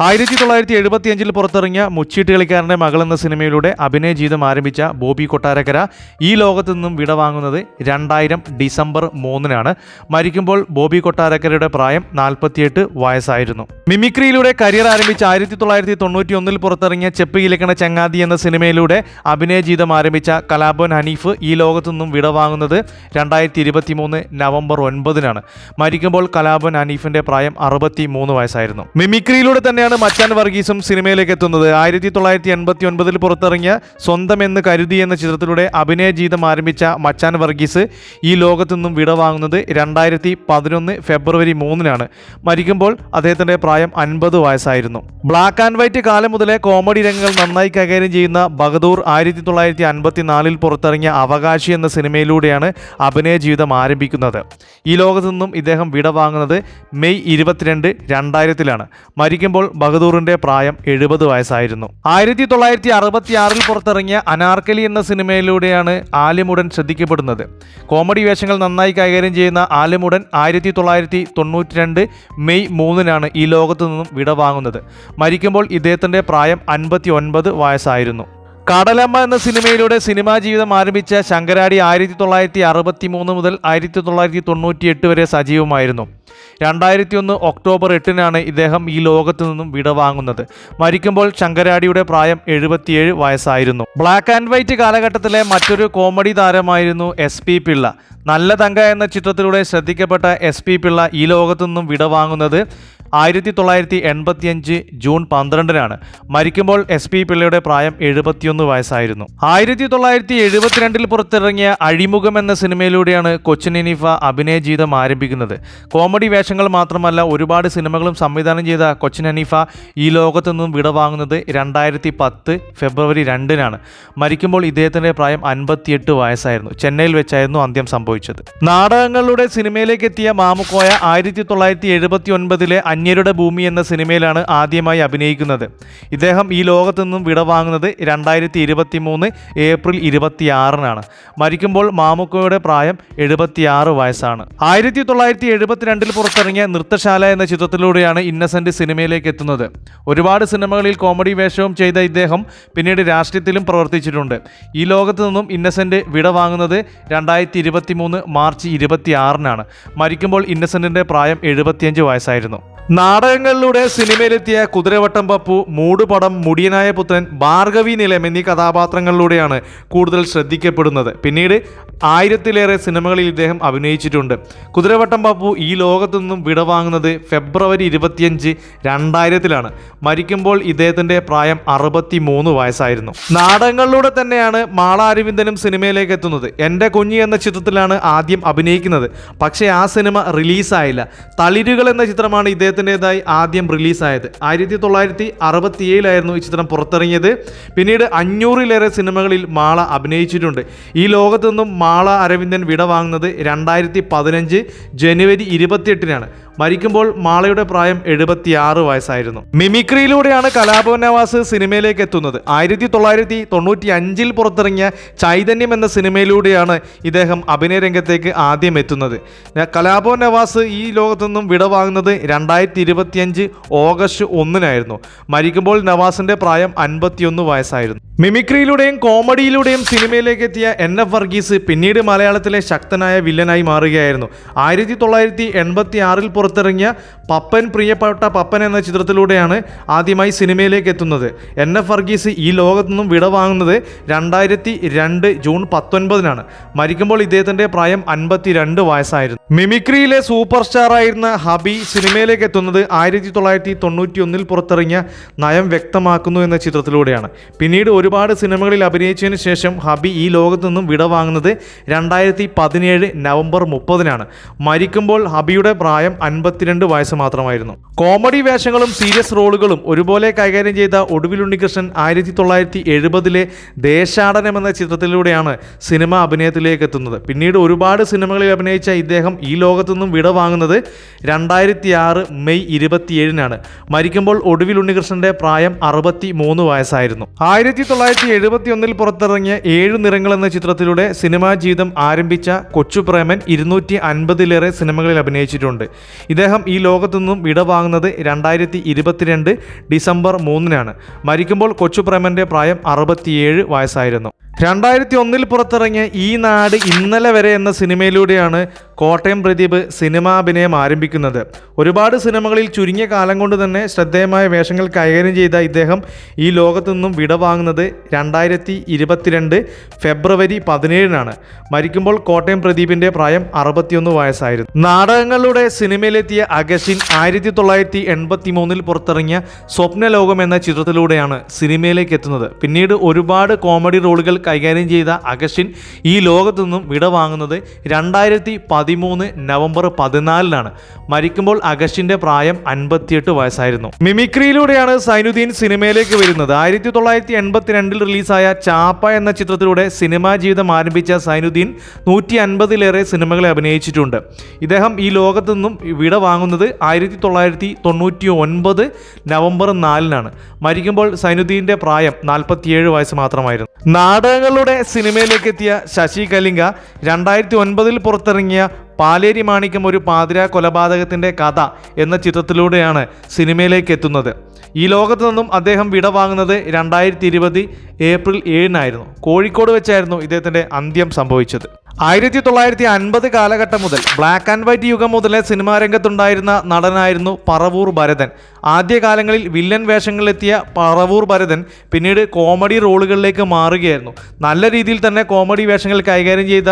ആയിരത്തി തൊള്ളായിരത്തി എഴുപത്തി അഞ്ചിൽ പുറത്തിറങ്ങിയ മുച്ചീട്ട് കളിക്കാരന്റെ മകൾ എന്ന സിനിമയിലൂടെ അഭിനയ ജീവിതം ആരംഭിച്ച ബോബി കൊട്ടാരക്കര ഈ ലോകത്തു നിന്നും വിടവാങ്ങുന്നത് രണ്ടായിരം ഡിസംബർ മൂന്നിനാണ്. മരിക്കുമ്പോൾ ബോബി കൊട്ടാരക്കരയുടെ പ്രായം നാൽപ്പത്തിയെട്ട് വയസ്സായിരുന്നു. മിമിക്രിയിലൂടെ കരിയർ ആരംഭിച്ച ആയിരത്തി തൊള്ളായിരത്തി തൊണ്ണൂറ്റി ഒന്നിൽ പുറത്തിറങ്ങിയ ചെപ്പ് കിലക്കണ ചങ്ങാതി എന്ന സിനിമയിലൂടെ അഭിനയ ജീവിതം ആരംഭിച്ച കലാഭവൻ ഹനീഫ് ഈ ലോകത്തു നിന്നും വിടവാങ്ങുന്നത് രണ്ടായിരത്തി ഇരുപത്തി മൂന്ന് നവംബർ ഒൻപതിനാണ്. മരിക്കുമ്പോൾ കലാഭവൻ ഹനീഫിന്റെ പ്രായം അറുപത്തി മൂന്ന് വയസ്സായിരുന്നു. മിമിക്രിയിലൂടെ തന്നെയാണ് മച്ചാൻ വർഗീസും സിനിമയിലേക്ക് എത്തുന്നത്. ആയിരത്തി തൊള്ളായിരത്തി എൺപത്തി ഒൻപതിൽ പുറത്തിറങ്ങിയ സ്വന്തം എന്ന് കരുതി എന്ന ചിത്രത്തിലൂടെ അഭിനയ ജീവിതം ആരംഭിച്ച മച്ചാൻ വർഗീസ് ഈ ലോകത്തു നിന്നും വിടവാങ്ങുന്നത് രണ്ടായിരത്തി പതിനൊന്ന് ഫെബ്രുവരി മൂന്നിനാണ്. മരിക്കുമ്പോൾ അദ്ദേഹത്തിന്റെ പ്രായം അൻപത് വയസ്സായിരുന്നു. ബ്ലാക്ക് ആൻഡ് വൈറ്റ് കാലം മുതലേ കോമഡി രംഗങ്ങൾ നന്നായി കൈകാര്യം ചെയ്യുന്ന ബഹദൂർ ആയിരത്തി തൊള്ളായിരത്തി അൻപത്തി നാലിൽ പുറത്തിറങ്ങിയ അവകാശി എന്ന സിനിമയിലൂടെയാണ് അഭിനയ ജീവിതം ആരംഭിക്കുന്നത്. ഈ ലോകത്തു നിന്നും ഇദ്ദേഹം വിടവാങ്ങുന്നത് മെയ് ഇരുപത്തിരണ്ട് രണ്ടായിരത്തിലാണ്. മരിക്കുമ്പോൾ ബഹദൂറിന്റെ പ്രായം എഴുപത് വയസ്സായിരുന്നു. ആയിരത്തി തൊള്ളായിരത്തി അറുപത്തി ആറിൽ പുറത്തിറങ്ങിയ അനാർക്കലി എന്ന സിനിമയിലൂടെയാണ് ആലിമുടൻ ശ്രദ്ധിക്കപ്പെടുന്നത്. കോമഡി വേഷങ്ങൾ നന്നായി കൈകാര്യം ചെയ്യുന്ന ആലിമുടൻ ആയിരത്തി തൊള്ളായിരത്തി തൊണ്ണൂറ്റി രണ്ട് മെയ് മൂന്നിനാണ് ഈ ലോകത്തു നിന്നും വിടവാങ്ങുന്നത്. മരിക്കുമ്പോൾ ഇദ്ദേഹത്തിന്റെ പ്രായം അൻപത്തി ഒൻപത് വയസ്സായിരുന്നു. കടലമ്മ എന്ന സിനിമയിലൂടെ സിനിമാ ജീവിതം ആരംഭിച്ച ശങ്കരാടി ആയിരത്തി തൊള്ളായിരത്തി അറുപത്തി മൂന്ന് മുതൽ ആയിരത്തി തൊള്ളായിരത്തി തൊണ്ണൂറ്റി എട്ട് വരെ സജീവമായിരുന്നു. രണ്ടായിരത്തി ഒന്ന് ഒക്ടോബർ എട്ടിനാണ് ഇദ്ദേഹം ഈ ലോകത്ത് നിന്നും വിടവാങ്ങുന്നത് മരിക്കുമ്പോൾ ശങ്കരാടിയുടെ പ്രായം എഴുപത്തിയേഴ് വയസ്സായിരുന്നു. ബ്ലാക്ക് ആൻഡ് വൈറ്റ് കാലഘട്ടത്തിലെ മറ്റൊരു കോമഡി താരമായിരുന്നു എസ് പി പിള്ള. നല്ല തങ്ക എന്ന ചിത്രത്തിലൂടെ ശ്രദ്ധിക്കപ്പെട്ട എസ് പി പിള്ള ഈ ലോകത്തു നിന്നും വിടവാങ്ങുന്നത് ആയിരത്തി തൊള്ളായിരത്തി എൺപത്തിയഞ്ച് ജൂൺ പന്ത്രണ്ടിനാണ്. മരിക്കുമ്പോൾ എസ് പി പിള്ളയുടെ പ്രായം എഴുപത്തിയൊന്ന് വയസ്സായിരുന്നു. ആയിരത്തി തൊള്ളായിരത്തി എഴുപത്തിരണ്ടിൽ പുറത്തിറങ്ങിയ അഴിമുഖം എന്ന സിനിമയിലൂടെയാണ് കൊച്ചിൻ ഇനിഫ അഭിനയ ജീവിതം ആരംഭിക്കുന്നത്. കോമഡി വേഷങ്ങൾ മാത്രമല്ല ഒരുപാട് സിനിമകളും സംവിധാനം ചെയ്ത കൊച്ചിൻ അനീഫ ഈ ലോകത്തു നിന്നും വിടവാങ്ങുന്നത് രണ്ടായിരത്തി പത്ത് ഫെബ്രുവരി രണ്ടിനാണ്. മരിക്കുമ്പോൾ ഇദ്ദേഹത്തിന്റെ പ്രായം അൻപത്തിയെട്ട് വയസ്സായിരുന്നു. ചെന്നൈയിൽ വെച്ചായിരുന്നു അന്ത്യം സംഭവിച്ചത്. നാടകങ്ങളുടെ സിനിമയിലേക്ക് എത്തിയ മാമുക്കോയ ആയിരത്തി തൊള്ളായിരത്തി എഴുപത്തി ഒൻപതിലെ അന്യരുടെ ഭൂമി എന്ന സിനിമയിലാണ് ആദ്യമായി അഭിനയിക്കുന്നത്. ഇദ്ദേഹം ഈ ലോകത്തു നിന്നും വിടവാങ്ങുന്നത് രണ്ടായിരത്തി ഇരുപത്തി മൂന്ന് ഏപ്രിൽ ഇരുപത്തിയാറിനാണ്. മരിക്കുമ്പോൾ മാമുക്കോയുടെ പ്രായം എഴുപത്തിയാറ് വയസ്സാണ്. ആയിരത്തി തൊള്ളായിരത്തി എഴുപത്തിരണ്ടിൽ പുറത്തിറങ്ങിയ നൃത്തശാല എന്ന ചിത്രത്തിലൂടെയാണ് ഇന്നസെന്റ് സിനിമയിലേക്ക് എത്തുന്നത്. ഒരുപാട് സിനിമകളിൽ കോമഡി വേഷവും ചെയ്ത ഇദ്ദേഹം പിന്നീട് രാഷ്ട്രീയത്തിലും പ്രവർത്തിച്ചിട്ടുണ്ട്. ഈ ലോകത്തു നിന്നും ഇന്നസെന്റ് വിടവാങ്ങുന്നത് രണ്ടായിരത്തി ഇരുപത്തി മൂന്ന് മാർച്ച് ഇരുപത്തിയാറിനാണ്. മരിക്കുമ്പോൾ ഇന്നസെന്റിന്റെ പ്രായം എഴുപത്തിയഞ്ച് വയസ്സായിരുന്നു. നാടകങ്ങളിലൂടെ സിനിമയിലെത്തിയ കുതിരവട്ടം പപ്പു മൂടുപടം മുടിയനായ പുത്രൻ ഭാർഗവി നിലയം എന്നീ കഥാപാത്രങ്ങളിലൂടെയാണ് കൂടുതൽ ശ്രദ്ധിക്കപ്പെടുന്നത്. പിന്നീട് ആയിരത്തിലേറെ സിനിമകളിൽ ഇദ്ദേഹം അഭിനയിച്ചിട്ടുണ്ട്. കുതിരവട്ടം പപ്പു ഈ ലോകത്തു നിന്നും വിടവാങ്ങുന്നത് ഫെബ്രുവരി ഇരുപത്തിയഞ്ച് രണ്ടായിരത്തിലാണ്. മരിക്കുമ്പോൾ ഇദ്ദേഹത്തിന്റെ പ്രായം അറുപത്തി മൂന്ന് വയസ്സായിരുന്നു. നാടകങ്ങളിലൂടെ തന്നെയാണ് മാള അരവിന്ദനും സിനിമയിലേക്ക് എത്തുന്നത്. എന്റെ കുഞ്ഞി എന്ന ചിത്രത്തിലാണ് ആദ്യം അഭിനയിക്കുന്നത്. പക്ഷേ ആ സിനിമ റിലീസായില്ല. തളിരുകൾ എന്ന ചിത്രമാണ് ഇദ്ദേഹത്തിന്റെതായി ആദ്യം റിലീസായത്. ആയിരത്തി തൊള്ളായിരത്തി അറുപത്തിയേഴിലായിരുന്നു ഈ ചിത്രം പുറത്തിറങ്ങിയത്. പിന്നീട് അഞ്ഞൂറിലേറെ സിനിമകളിൽ മാള അഭിനയിച്ചിട്ടുണ്ട്. ഈ ലോകത്തു നിന്നും മാള അരവിന്ദൻ വിട വാങ്ങുന്നത് രണ്ടായിരത്തി പതിനഞ്ച് ജനുവരി ഇരുപത്തിയെട്ടിനാണ്. മരിക്കുമ്പോൾ മാളയുടെ പ്രായം എഴുപത്തിയാറ് വയസ്സായിരുന്നു. മിമിക്രിയിലൂടെയാണ് കലാഭവൻ നവാസ് സിനിമയിലേക്ക് എത്തുന്നത്. ആയിരത്തി തൊള്ളായിരത്തി തൊണ്ണൂറ്റി അഞ്ചിൽ പുറത്തിറങ്ങിയ ചൈതന്യം എന്ന സിനിമയിലൂടെയാണ് ഇദ്ദേഹം അഭിനയ രംഗത്തേക്ക് ആദ്യം എത്തുന്നത്. കലാഭവൻ നവാസ് ഈ ലോകത്തു നിന്നും വിടവാങ്ങുന്നത് രണ്ടായിരത്തി ഇരുപത്തിയഞ്ച് ഓഗസ്റ്റ് ഒന്നിനായിരുന്നു. മരിക്കുമ്പോൾ നവാസിന്റെ പ്രായം അൻപത്തിയൊന്ന് വയസ്സായിരുന്നു. മിമിക്രിയിലൂടെയും കോമഡിയിലൂടെയും സിനിമയിലേക്ക് എത്തിയ എൻ എഫ് വർഗീസ് പിന്നീട് മലയാളത്തിലെ ശക്തനായ വില്ലനായി മാറുകയായിരുന്നു. ആയിരത്തി തൊള്ളായിരത്തി എൺപത്തി ആറിൽ പുറത്തിറങ്ങിയ പപ്പൻ പ്രിയപ്പെട്ട പപ്പൻ എന്ന ചിത്രത്തിലൂടെയാണ് ആദ്യമായി സിനിമയിലേക്ക് എത്തുന്നത് എൻ എഫ് വർഗീസ് ഈ ലോകത്തു നിന്നും വിടവാങ്ങുന്നത് രണ്ടായിരത്തി രണ്ട് ജൂൺ പത്തൊൻപതിനാണ്. മരിക്കുമ്പോൾ ഇദ്ദേഹത്തിന്റെ പ്രായം അൻപത്തി രണ്ട് വയസ്സായിരുന്നു. മിമിക്രിയിലെ സൂപ്പർ സ്റ്റാർ ആയിരുന്ന ഹബി സിനിമയിലേക്ക് എത്തുന്നത് ആയിരത്തി തൊള്ളായിരത്തി തൊണ്ണൂറ്റി ഒന്നിൽ പുറത്തിറങ്ങിയ നയം വ്യക്തമാക്കുന്നു എന്ന ചിത്രത്തിലൂടെയാണ്. പിന്നീട് ഒരുപാട് സിനിമകളിൽ അഭിനയിച്ചതിന് ശേഷം ഹബി ഈ ലോകത്തു നിന്നും വിടവാങ്ങുന്നത് രണ്ടായിരത്തി പതിനേഴ് നവംബർ മുപ്പതിനാണ്. മരിക്കുമ്പോൾ ഹബിയുടെ പ്രായം അൻപത്തിരണ്ട് വയസ്സ് മാത്രമായിരുന്നു. കോമഡി വേഷങ്ങളും സീരിയസ് റോളുകളും ഒരുപോലെ കൈകാര്യം ചെയ്ത ഒടുവിൽ ഉണ്ണികൃഷ്ണൻ ആയിരത്തി തൊള്ളായിരത്തി എഴുപതിലെ ദേശാടനം എന്ന ചിത്രത്തിലൂടെയാണ് സിനിമ അഭിനയത്തിലേക്ക് എത്തുന്നത്. പിന്നീട് ഒരുപാട് സിനിമകളിൽ അഭിനയിച്ച ഇദ്ദേഹം ഈ ലോകത്തു നിന്നും വിടവാങ്ങുന്നത് രണ്ടായിരത്തി ആറ് മെയ് ഇരുപത്തിയേഴിനാണ്. മരിക്കുമ്പോൾ ഒടുവിൽ ഉണ്ണികൃഷ്ണന്റെ പ്രായം അറുപത്തി മൂന്ന് വയസ്സായിരുന്നു. ആയിരത്തി തൊള്ളായിരത്തി എഴുപത്തി ഒന്നിൽ പുറത്തിറങ്ങിയ ഏഴു നിറങ്ങൾ എന്ന ചിത്രത്തിലൂടെ സിനിമാ ജീവിതം ആരംഭിച്ച കൊച്ചുപ്രേമൻ ഇരുന്നൂറ്റി അൻപതിലേറെ സിനിമകളിൽ അഭിനയിച്ചിട്ടുണ്ട്. ഇദ്ദേഹം ഈ ലോകത്തു നിന്നും വിടവാങ്ങുന്നത് രണ്ടായിരത്തി ഇരുപത്തിരണ്ട് ഡിസംബർ മൂന്നിനാണ്. മരിക്കുമ്പോൾ കൊച്ചുപ്രേമന്റെ പ്രായം അറുപത്തിയേഴ് വയസ്സായിരുന്നു. രണ്ടായിരത്തി ഒന്നിൽ പുറത്തിറങ്ങിയ ഈ നാട് ഇന്നലെ വരെ എന്ന സിനിമയിലൂടെയാണ് കോട്ടയം പ്രദീപ് സിനിമാഭിനയം ആരംഭിക്കുന്നത്. ഒരുപാട് സിനിമകളിൽ ചുരുങ്ങിയ കാലം കൊണ്ട് തന്നെ ശ്രദ്ധേയമായ വേഷങ്ങൾ കൈകാര്യം ചെയ്ത ഇദ്ദേഹം ഈ ലോകത്തു നിന്നും വിടവാങ്ങുന്നത് രണ്ടായിരത്തി ഇരുപത്തിരണ്ട് ഫെബ്രുവരി പതിനേഴിനാണ്. മരിക്കുമ്പോൾ കോട്ടയം പ്രദീപിന്റെ പ്രായം അറുപത്തിയൊന്ന് വയസ്സായിരുന്നു. നാടകങ്ങളിലൂടെ സിനിമയിലെത്തിയ അഗസ്റ്റിൻ ആയിരത്തി തൊള്ളായിരത്തി എൺപത്തി മൂന്നിൽ പുറത്തിറങ്ങിയ സ്വപ്നലോകം എന്ന ചിത്രത്തിലൂടെയാണ് സിനിമയിലേക്ക് എത്തുന്നത്. പിന്നീട് ഒരുപാട് കോമഡി റോളുകൾ കൈകാര്യം ചെയ്ത അഗസ്റ്റിൻ ഈ ലോകത്തു നിന്നും വിടവാങ്ങുന്നത് രണ്ടായിരത്തി പതിമൂന്ന് നവംബർ പതിനാലിനാണ്. മരിക്കുമ്പോൾ അഗസ്റ്റിന്റെ പ്രായം അൻപത്തിയെട്ട് വയസ്സായിരുന്നു. മിമിക്രിയിലൂടെയാണ് സൈനുദ്ദീൻ സിനിമയിലേക്ക് വരുന്നത്. ആയിരത്തി തൊള്ളായിരത്തി എൺപത്തിരണ്ടിൽ റിലീസായ ചാപ്പ എന്ന ചിത്രത്തിലൂടെ സിനിമാ ജീവിതം ആരംഭിച്ച സൈനുദ്ദീൻ നൂറ്റി അൻപതിലേറെ സിനിമകളെ അഭിനയിച്ചിട്ടുണ്ട്. ഇദ്ദേഹം ഈ ലോകത്തു നിന്നും വിട വാങ്ങുന്നത് ആയിരത്തി തൊള്ളായിരത്തി തൊണ്ണൂറ്റി ഒൻപത് നവംബർ നാലിനാണ്. മരിക്കുമ്പോൾ സൈനുദ്ദീന്റെ പ്രായം നാൽപ്പത്തിയേഴ് വയസ്സ് മാത്രമായിരുന്നു. നാടകങ്ങളുടെ സിനിമയിലേക്ക് എത്തിയ ശശി കലിംഗ രണ്ടായിരത്തി ഒൻപതിൽ പുറത്തിറങ്ങിയ പാലേരി മാണിക്യം ഒരു പാതിര കൊലപാതകത്തിന്റെ കഥ എന്ന ചിത്രത്തിലൂടെയാണ് സിനിമയിലേക്ക് എത്തുന്നത്. ഈ ലോകത്ത് നിന്നും അദ്ദേഹം വിടവാങ്ങുന്നത് രണ്ടായിരത്തി ഇരുപത് ഏപ്രിൽ ഏഴിനായിരുന്നു. കോഴിക്കോട് വെച്ചായിരുന്നു ഇദ്ദേഹത്തിന്റെ അന്ത്യം സംഭവിച്ചത്. ആയിരത്തി തൊള്ളായിരത്തി അൻപത് കാലഘട്ടം മുതൽ ബ്ലാക്ക് ആൻഡ് വൈറ്റ് യുഗം മുതലേ സിനിമാ രംഗത്തുണ്ടായിരുന്ന നടനായിരുന്നു പറവൂർ ഭരതൻ. ആദ്യകാലങ്ങളിൽ വില്ലൻ വേഷങ്ങളിലെത്തിയ പറവൂർ ഭരതൻ പിന്നീട് കോമഡി റോളുകളിലേക്ക് മാറുകയായിരുന്നു. നല്ല രീതിയിൽ തന്നെ കോമഡി വേഷങ്ങൾ കൈകാര്യം ചെയ്ത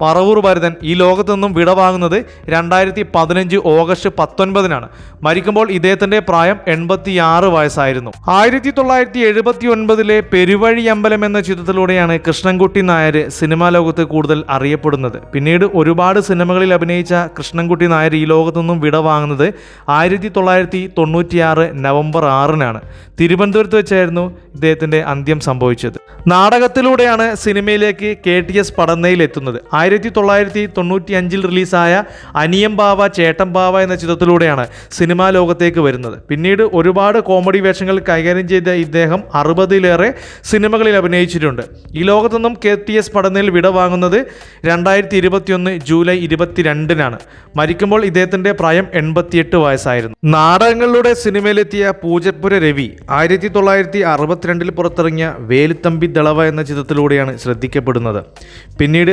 പറവൂർ ഭരതൻ ഈ ലോകത്തു നിന്നും വിടവാങ്ങുന്നത് രണ്ടായിരത്തി പതിനഞ്ച് ഓഗസ്റ്റ് പത്തൊൻപതിനാണ്. മരിക്കുമ്പോൾ ഇദ്ദേഹത്തിന്റെ പ്രായം എൺപത്തിയാറ് വയസ്സായിരുന്നു. ആയിരത്തി തൊള്ളായിരത്തി എഴുപത്തി ഒൻപതിലെ പെരുവഴി അമ്പലം എന്ന ചിത്രത്തിലൂടെയാണ് കൃഷ്ണൻകുട്ടി നായർ സിനിമാ ലോകത്ത് കൂടുതൽ അറിയപ്പെടുന്നത്. പിന്നീട് ഒരുപാട് സിനിമകളിൽ അഭിനയിച്ച കൃഷ്ണൻകുട്ടി നായർ ഈ ലോകത്തു നിന്നും വിടവാങ്ങുന്നത് ആയിരത്തി തൊള്ളായിരത്തി തൊണ്ണൂറ്റിയാറ് നവംബർ ആറിനാണ്. തിരുവനന്തപുരത്ത് വെച്ചായിരുന്നു ഇദ്ദേഹത്തിന്റെ അന്ത്യം സംഭവിച്ചത്. നാടകത്തിലൂടെയാണ് സിനിമയിലേക്ക് കെ ടി എസ് പടന്നയിൽ എത്തുന്നത്. ആയിരത്തി തൊള്ളായിരത്തി തൊണ്ണൂറ്റി അഞ്ചിൽ റിലീസായ അനിയം ബാവ ചേട്ടൻ ബാവ എന്ന ചിത്രത്തിലൂടെയാണ് സിനിമാ ലോകത്തേക്ക് വരുന്നത്. പിന്നീട് ഒരുപാട് കോമഡി വേഷങ്ങൾ കൈകാര്യം ചെയ്ത ഇദ്ദേഹം അറുപതിലേറെ സിനിമകളിൽ അഭിനയിച്ചിട്ടുണ്ട്. ഈ ലോകത്തു നിന്നും കെ ടി എസ് പടനിൽ വിട വാങ്ങുന്നത് രണ്ടായിരത്തി ഇരുപത്തിയൊന്ന് ജൂലൈ ഇരുപത്തിരണ്ടിനാണ്. മരിക്കുമ്പോൾ ഇദ്ദേഹത്തിന്റെ പ്രായം എൺപത്തിയെട്ട് വയസ്സായിരുന്നു. നാടകങ്ങളിലൂടെ സിനിമയിലെത്തിയ പൂജപ്പുര രവി ആയിരത്തി തൊള്ളായിരത്തി അറുപത്തിരണ്ടിൽ പുറത്തിറങ്ങിയ വേലുത്തമ്പി ദളവ എന്ന ചിത്രത്തിലൂടെയാണ് ശ്രദ്ധിക്കപ്പെടുന്നത്. പിന്നീട്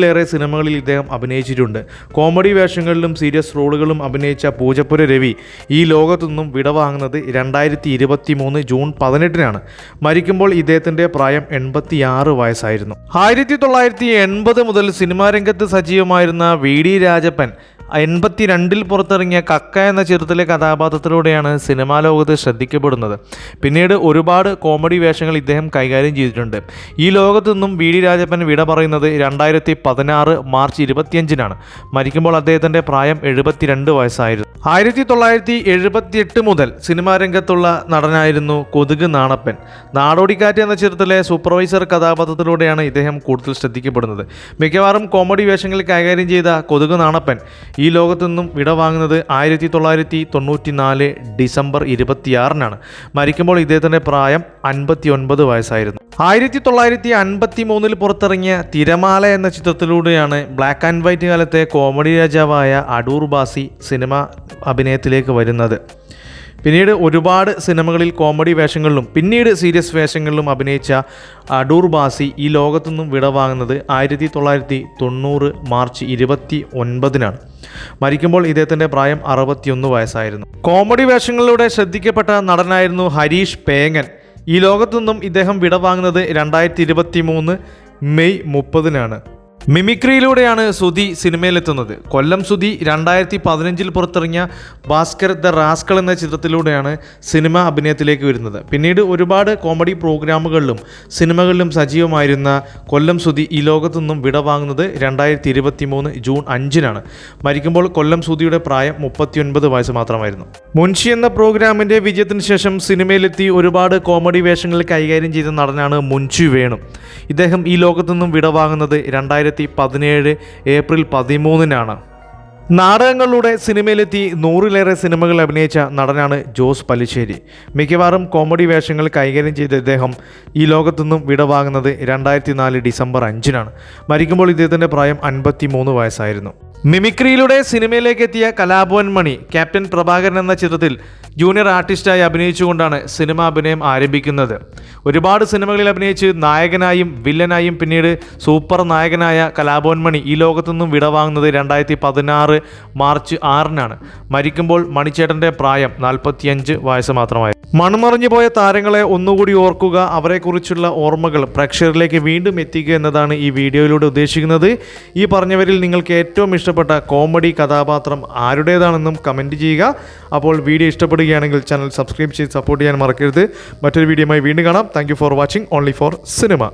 അറുന്നൂറിലേറെ സിനിമകളിൽ ഇദ്ദേഹം അഭിനയിച്ചിട്ടുണ്ട്. കോമഡി വേഷങ്ങളിലും സീരിയസ് റോളുകളും അഭിനയിച്ച പൂജപ്പുര രവി ഈ ലോകത്തു നിന്നും വിടവാങ്ങുന്നത് രണ്ടായിരത്തി ഇരുപത്തി മൂന്ന് ജൂൺ പതിനെട്ടിനാണ്. മരിക്കുമ്പോൾ ഇദ്ദേഹത്തിന്റെ പ്രായം എൺപത്തിയാറ് വയസ്സായിരുന്നു. ആയിരത്തി തൊള്ളായിരത്തി എൺപത് മുതൽ സിനിമാ രംഗത്ത് സജീവമായിരുന്ന വി ഡി രാജപ്പൻ എൺപത്തി രണ്ടിൽ പുറത്തിറങ്ങിയ കക്ക എന്ന ചിത്രത്തിലെ കഥാപാത്രത്തിലൂടെയാണ് സിനിമാ ലോകത്ത് ശ്രദ്ധിക്കപ്പെടുന്നത്. പിന്നീട് ഒരുപാട് കോമഡി വേഷങ്ങൾ ഇദ്ദേഹം കൈകാര്യം ചെയ്തിട്ടുണ്ട്. ഈ ലോകത്തു നിന്നും വി ഡി രാജപ്പൻ വിട പറയുന്നത് രണ്ടായിരത്തി പതിനാറ് മാർച്ച് ഇരുപത്തിയഞ്ചിനാണ്. മരിക്കുമ്പോൾ അദ്ദേഹത്തിന്റെ പ്രായം എഴുപത്തിരണ്ട് വയസ്സായിരുന്നു. ആയിരത്തി തൊള്ളായിരത്തി എഴുപത്തിയെട്ട് മുതൽ സിനിമാ രംഗത്തുള്ള നടനായിരുന്നു കൊതുക് നാണപ്പൻ. നാടോടിക്കാറ്റ് എന്ന ചിത്രത്തിലെ സൂപ്പർവൈസർ കഥാപാത്രത്തിലൂടെയാണ് ഇദ്ദേഹം കൂടുതൽ ശ്രദ്ധിക്കപ്പെടുന്നത്. മിക്കവാറും കോമഡി വേഷങ്ങൾ കൈകാര്യം ചെയ്ത കൊതുക് നാണപ്പൻ ഈ ലോകത്തു നിന്നും വിടവാങ്ങുന്നത് ആയിരത്തി തൊള്ളായിരത്തി തൊണ്ണൂറ്റി നാല് ഡിസംബർ ഇരുപത്തിയാറിനാണ്. മരിക്കുമ്പോൾ ഇദ്ദേഹത്തിന്റെ പ്രായം അൻപത്തി ഒൻപത് വയസ്സായിരുന്നു. ആയിരത്തി തൊള്ളായിരത്തി അൻപത്തി മൂന്നിൽ പുറത്തിറങ്ങിയ തിരമാല എന്ന ചിത്രത്തിലൂടെയാണ് ബ്ലാക്ക് ആൻഡ് വൈറ്റ് കാലത്തെ കോമഡി രാജാവായ അടൂർ ബാസി സിനിമ അഭിനയത്തിലേക്ക് വരുന്നത്. പിന്നീട് ഒരുപാട് സിനിമകളിൽ കോമഡി വേഷങ്ങളിലും പിന്നീട് സീരിയസ് വേഷങ്ങളിലും അഭിനയിച്ച അടൂർ ബാസി ഈ ലോകത്തുനിന്നും വിടവാങ്ങുന്നത് ആയിരത്തി തൊള്ളായിരത്തി തൊണ്ണൂറ് മാർച്ച് ഇരുപത്തി ഒൻപതിനാണ് മരിക്കുമ്പോൾ ഇദ്ദേഹത്തിന്റെ പ്രായം അറുപത്തിയൊന്ന് വയസ്സായിരുന്നു. കോമഡി വേഷങ്ങളിലൂടെ ശ്രദ്ധിക്കപ്പെട്ട നടനായിരുന്നു ഹരീഷ് പേങ്ങൻ ഈ ലോകത്തുനിന്നും ഇദ്ദേഹം വിടവാങ്ങുന്നത് രണ്ടായിരത്തി ഇരുപത്തി മൂന്ന് മെയ് മുപ്പതിനാണ്. മിമിക്രിയിലൂടെയാണ് സുധി സിനിമയിലെത്തുന്നത്. കൊല്ലം സുധി രണ്ടായിരത്തി പതിനഞ്ചിൽ പുറത്തിറങ്ങിയ ഭാസ്കർ ദ റാസ്കൾ എന്ന ചിത്രത്തിലൂടെയാണ് സിനിമ അഭിനയത്തിലേക്ക് വരുന്നത്. പിന്നീട് ഒരുപാട് കോമഡി പ്രോഗ്രാമുകളിലും സിനിമകളിലും സജീവമായിരുന്ന കൊല്ലം സുധി ഈ ലോകത്തു നിന്നും വിടവാങ്ങുന്നത് രണ്ടായിരത്തി ഇരുപത്തി മൂന്ന് ജൂൺ അഞ്ചിനാണ്. മരിക്കുമ്പോൾ കൊല്ലം സുധിയുടെ പ്രായം മുപ്പത്തിയൊൻപത് വയസ്സ് മാത്രമായിരുന്നു. മുൻഷി എന്ന പ്രോഗ്രാമിന്റെ വിജയത്തിന് ശേഷം സിനിമയിലെത്തി ഒരുപാട് കോമഡി വേഷങ്ങൾ കൈകാര്യം ചെയ്ത നടനാണ് മുൻഷി വേണു. ഇദ്ദേഹം ഈ ലോകത്തു നിന്നും വിടവാങ്ങുന്നത് രണ്ടായിരത്തി പതിനേഴ് ഏപ്രിൽ പതിമൂന്നിനാണ്. നാടകങ്ങളിലൂടെ സിനിമയിലെത്തി നൂറിലേറെ സിനിമകൾ അഭിനയിച്ച നടനാണ് ജോസ് പല്ലിശ്ശേരി മിക്കവാറും കോമഡി വേഷങ്ങൾ കൈകാര്യം ചെയ്ത ഇദ്ദേഹം ഈ ലോകത്തുനിന്നും വിടവാങ്ങുന്നത് രണ്ടായിരത്തി നാല് ഡിസംബർ അഞ്ചിനാണ്. മരിക്കുമ്പോൾ ഇദ്ദേഹത്തിന്റെ പ്രായം അൻപത്തി മൂന്ന് വയസ്സായിരുന്നു. മിമിക്രിയിലൂടെ സിനിമയിലേക്ക് എത്തിയ കലാഭവൻ മണി ക്യാപ്റ്റൻ പ്രഭാകരൻ എന്ന ചിത്രത്തിൽ ജൂനിയർ ആർട്ടിസ്റ്റായി അഭിനയിച്ചുകൊണ്ടാണ് സിനിമാ അഭിനയം ആരംഭിക്കുന്നത്. ഒരുപാട് സിനിമകളിൽ അഭിനയിച്ച് നായകനായും വില്ലനായും പിന്നീട് സൂപ്പർ നായകനായ കലാഭവൻ മണി ഈ ലോകത്തുനിന്നും വിടവാങ്ങുന്നത് രണ്ടായിരത്തി പതിനാറ് മാർച്ച് ആറിനാണ്. മരിക്കുമ്പോൾ മണിച്ചേട്ടന്റെ പ്രായം നാൽപ്പത്തിയഞ്ച് വയസ്സ് മാത്രമായി. മൺമറിഞ്ഞു പോയ താരങ്ങളെ ഒന്നുകൂടി ഓർക്കുക. അവരെക്കുറിച്ചുള്ള ഓർമ്മകൾ പ്രേക്ഷകരിലേക്ക് വീണ്ടും എത്തിക്കുക എന്നതാണ് ഈ വീഡിയോയിലൂടെ ഉദ്ദേശിക്കുന്നത്. ഈ പറഞ്ഞവരിൽ നിങ്ങൾക്ക് ഏറ്റവും ഇഷ്ടപ്പെട്ട കോമഡി കഥാപാത്രം ആരുടേതാണെന്നും കമന്റ് ചെയ്യുക. അപ്പോൾ വീഡിയോ ഇഷ്ടപ്പെടുകയാണെങ്കിൽ ചാനൽ സബ്സ്ക്രൈബ് ചെയ്ത് സപ്പോർട്ട് ചെയ്യാൻ മറക്കരുത്. മറ്റൊരു വീഡിയോയുമായി വീണ്ടും കാണാം. Thank for watching only for cinema